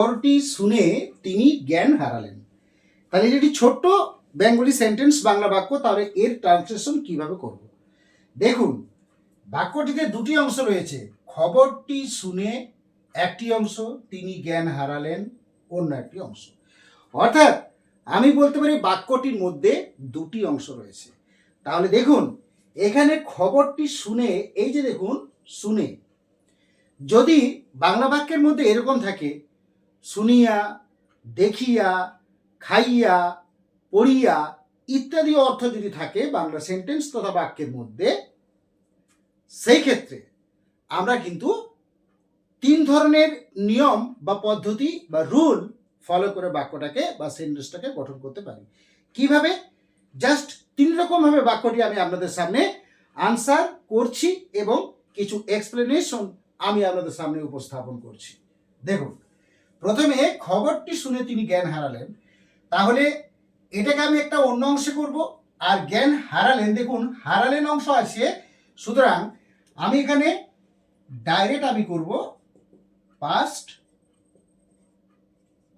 খবরটি শুনে তিনি জ্ঞান হারালেন। তাহলে যেটি ছোট্ট বেঙ্গলি সেন্টেন্স বাংলা বাক্য, তাহলে এর ট্রান্সলেশন কীভাবে করব? দেখুন, বাক্যটিতে দুটি অংশ রয়েছে। খবরটি শুনে একটি অংশ, তিনি জ্ঞান হারালেন, অন্য একটি অংশ। অর্থাৎ আমি বলতে পারি বাক্যটির মধ্যে দুটি অংশ রয়েছে। তাহলে দেখুন, এখানে খবরটি শুনে, এই যে দেখুন, শুনে। যদি বাংলা বাক্যের মধ্যে এরকম থাকে শুনিয়া, দেখিয়া, খাইয়া, পড়িয়া ইত্যাদি অর্থ যদি থাকে বাংলা সেন্টেন্স তথা বাক্যের মধ্যে, সেই ক্ষেত্রে আমরা কিন্তু তিন ধরনের নিয়ম বা পদ্ধতি বা রুল ফলো করে বাক্যটাকে বা সেন্টেন্সটাকে গঠন করতে পারি। কীভাবে? জাস্ট তিন রকমভাবে বাক্যটি আমি আপনাদের সামনে আনসার করছি এবং কিছু এক্সপ্লেনেশন আমি আপনাদের সামনে উপস্থাপন করছি। দেখুন। প্রথমে খবরটি শুনে তিনি জ্ঞান হারালেন। তাহলে এটাকে আমি একটা অন্য অংশে করব আর জ্ঞান হারালেন। দেখুন, হারালেন অংশ আছে। সুতরাং আমি এখানে ডাইরেক্ট আমি করব পাস্ট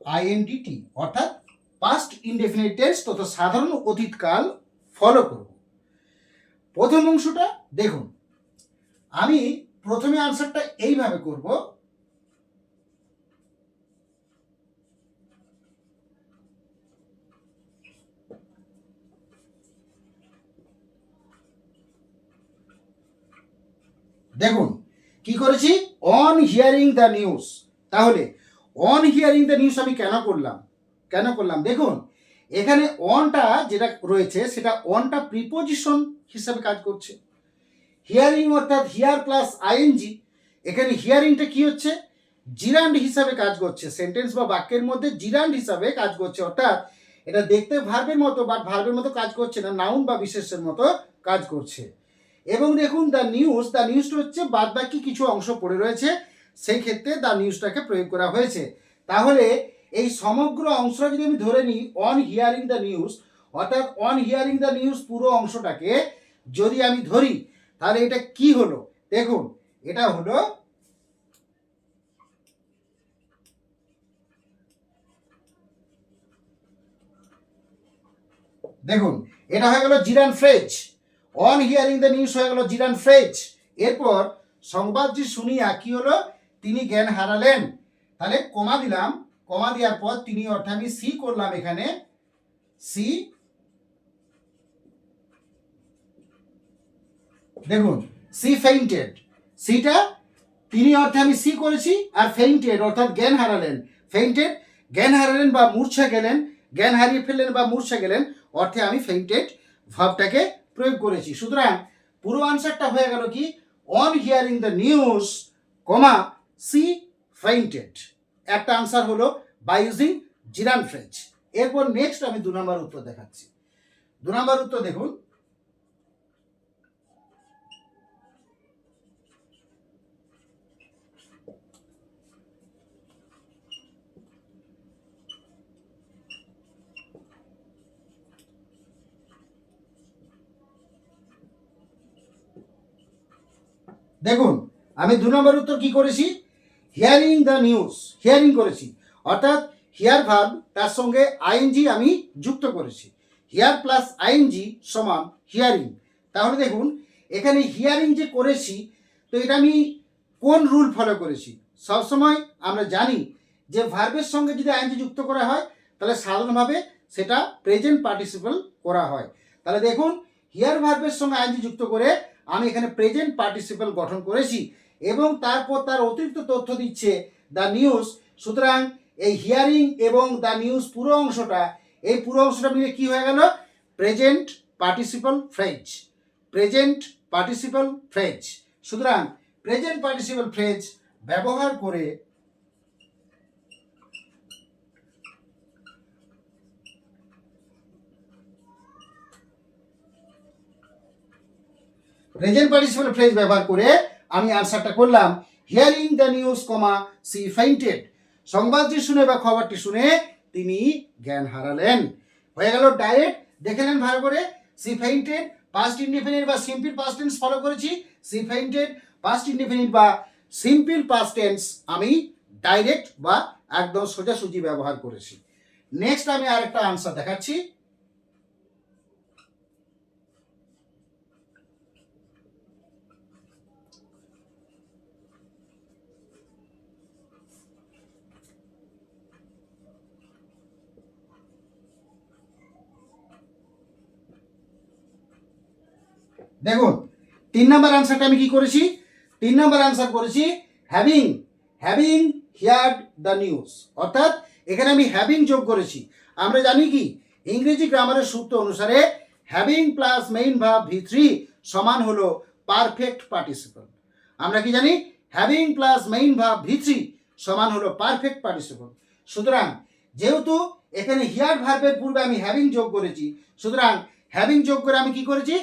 আইএনডিটি অর্থাৎ পাস্ট ইনডেফিনিট টেন্স তথা সাধারণ অতীতকাল ফলো করব। প্রথম অংশটা দেখুন। আমি প্রথমে আনসারটা এইভাবে করব। দেখুন, কি করেছি? অন হিয়ারিং দ্য নিউজ তাহলে অন হিয়ারিং দ্য নিউজ আমি কেন করলাম? কেন করলাম? দেখুন, এখানে অনটা যেটা রয়েছে, সেটা অনটা প্রিপোজিশন হিসাবে কাজ করছে। হিয়ারিং অর্থাৎ হিয়ার প্লাস আইএনজি এখানে হিয়ারিংটা কি হচ্ছে? জিরান্ড হিসাবে কাজ করছে। সেন্টেন্স বা বাক্যের মধ্যে জিরান্ড হিসাবে কাজ করছে। অর্থাৎ, এটা দেখতে ভার্বের মতো বাট ভার্বের মতো কাজ করছে না নাউন বা বিশেষের মতো কাজ করছে। এবং দেখুন দ্য নিউজ দ্য নিউজটা হচ্ছে বাদ বাকি কিছু অংশ পড়ে রয়েছে, সেই ক্ষেত্রে দ্য নিউজটাকে প্রয়োগ করা হয়েছে। তাহলে এই সমগ্র অংশটা যদি আমি ধরে নিই অন হিয়ারিং দ্য নিউজ অর্থাৎ অন হিয়ারিং দ্য নিউজ পুরো অংশটাকে যদি আমি ধরি, তাহলে এটা কি হলো? দেখুন, এটা হলো দেখুন, এটা হয়ে গেল gerund phrase. On hearing the news হয়ে গেল জিরান ফ্রেজ। এরপর সংবাদটি শুনিয়া কি হলো? তিনি জ্ঞান হারালেন। তাহলে কমা দিলাম। কমা দেওয়ার পর তিনি অর্থে আমি সি করলাম এখানে। সি দেখুন সি ফেইন্টেড সিটা তিনি অর্থে আমি সি করেছি আর ফেইন্টেড অর্থাৎ জ্ঞান হারালেন। ফেইন্টেড জ্ঞান হারালেন বা মূর্ছা গেলেন। জ্ঞান হারিয়ে ফেললেন বা মূর্ছা গেলেন, অর্থে আমি ফেইন্টেড ভাবটাকে প্রয়োগ করেছি। সুতরাং পুরো আনসারটা হয়ে গেল কি? On hearing the news comma she fainted একটা আনসার হলো বাই ইউজিং জিরান ফ্রেঞ্চ এরপর নেক্সট আমি দু নম্বর উত্তর দেখাচ্ছি। দু নম্বর উত্তর দেখুন। দেখুন, আমি দু নম্বর উত্তর কি করেছি? হিয়ারিং দ্য নিউজ হিয়ারিং করেছি। অর্থাৎ হিয়ার ভার্ব তার সঙ্গে আইএনজি আমি যুক্ত করেছি। হিয়ার প্লাস আইএনজি সমান হিয়ারিং তাহলে দেখুন, এখানে হিয়ারিং যে করেছি, তো এটা আমি কোন রুল ফলো করেছি? সবসময় আমরা জানি যে ভার্বের সঙ্গে যদি আইএনজি যুক্ত করা হয়, তাহলে সাধারণভাবে সেটা প্রেজেন্ট পার্টিসিপল করা হয়। তাহলে দেখুন হিয়ার ভার্বের সঙ্গে আইএনজি যুক্ত করে আমি এখানে প্রেজেন্ট পার্টিসিপেল গঠন করেছি এবং তারপর তার অতিরিক্ত তথ্য দিচ্ছে দ্য নিউজ সুতরাং এই হিয়ারিং এবং দ্য নিউজ পুরো অংশটা, এই পুরো অংশটা মিলে কি হয়ে গেল? Present participle phrase present participle phrase সুতরাং প্রেজেন্ট পার্টিসিপল ফ্রেঞ্চ ব্যবহার করে প্রেজেন্ট পার্টিসিপাল ফ্রেজ ব্যবহার করে আমি আনসারটা করলাম। Hearing the news comma she fainted সংবাদটি শুনে বা খবরটি শুনে তিনি জ্ঞান হারালেন। হয়ে গেল ডাইরেক্ট দেখে নেন ভালো করে। সি ফাইন্টেড পাস্ট ইনডিফিনিট বা সিম্পল পাস্ট টেন্স ফলো করেছি। সি ফাইন্টেড পাস্ট ইনডিফিনিট বা সিম্পল পাস্ট টেন্স আমি ডাইরেক্ট বা একদম সোজাসুজি ব্যবহার করেছি। নেক্সট আমি আরেকটা আনসার দেখাচ্ছি। দেখুন, তিন নম্বর আনসারটা আমি কি করেছি? তিন নম্বর আনসার করেছি having having heard the news অর্থাৎ, এখানে আমি হ্যাভিং যোগ করেছি। আমরা জানি কি? ইংরেজি গ্রামারের সূত্র অনুসারে having plus main verb V three সমান হলো পারফেক্ট পার্টিসিপল আমরা কি জানি? Having plus main verb V three সমান হলো পারফেক্ট পার্টিসিপল সুতরাং, যেহেতু এখানে হিয়ার ভার্বের পূর্বে আমি হ্যাভিং যোগ করেছি, সুতরাং হ্যাভিং যোগ করে আমি কি করেছি?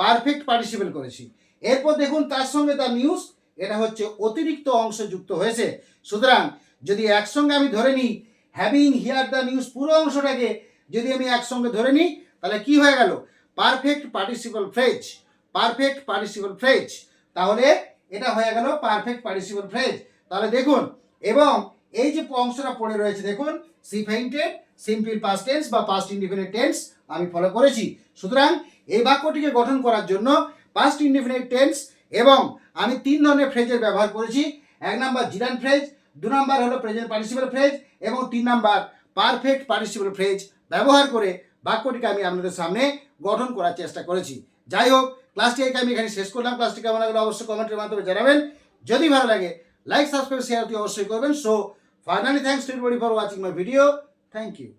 পারফেক্ট পার্টিসিপেল করেছি। এরপর দেখুন তার সঙ্গে দ্য নিউজ এটা হচ্ছে অতিরিক্ত অংশ যুক্ত হয়েছে। সুতরাং যদি একসঙ্গে আমি ধরে নিই হ্যাভিং হিয়ার দ্য নিউজ পুরো অংশটাকে যদি আমি একসঙ্গে ধরে নিই, তাহলে কি হয়ে গেল? Perfect participle phrase perfect participle phrase তাহলে এটা হয়ে গেল পারফেক্ট পার্টিসিপল ফ্রেজ তাহলে দেখুন, এবং এই যে অংশটা পড়ে রয়েছে, দেখুন she fainted simple past tense বা পাস্ট ইনডিফিনিট টেন্স আমি ফলো করেছি। সুতরাং এই বাক্যটিকে গঠন করার জন্য পাস্ট ইনডিফিনিট টেন্স এবং আমি তিন ধরনের ফ্রেজের ব্যবহার করেছি। এক নাম্বার জিরান ফ্রেজ দু নাম্বার হলো প্রেজেন্ট পার্টিসিপাল ফ্রেজ এবং তিন নাম্বার পারফেক্ট পার্টিসিপাল ফ্রেজ ব্যবহার করে বাক্যটিকে আমি আপনাদের সামনে গঠন করার চেষ্টা করেছি। যাই হোক ক্লাসটিকে আমি এখানে শেষ করলাম। ক্লাসটি কেমন লাগল অবশ্যই কমেন্টের মাধ্যমে জানাবেন। যদি ভালো লাগে লাইক সাবস্ক্রাইব শেয়ার অবশ্যই করবেন। So finally thanks to for watching my video thank you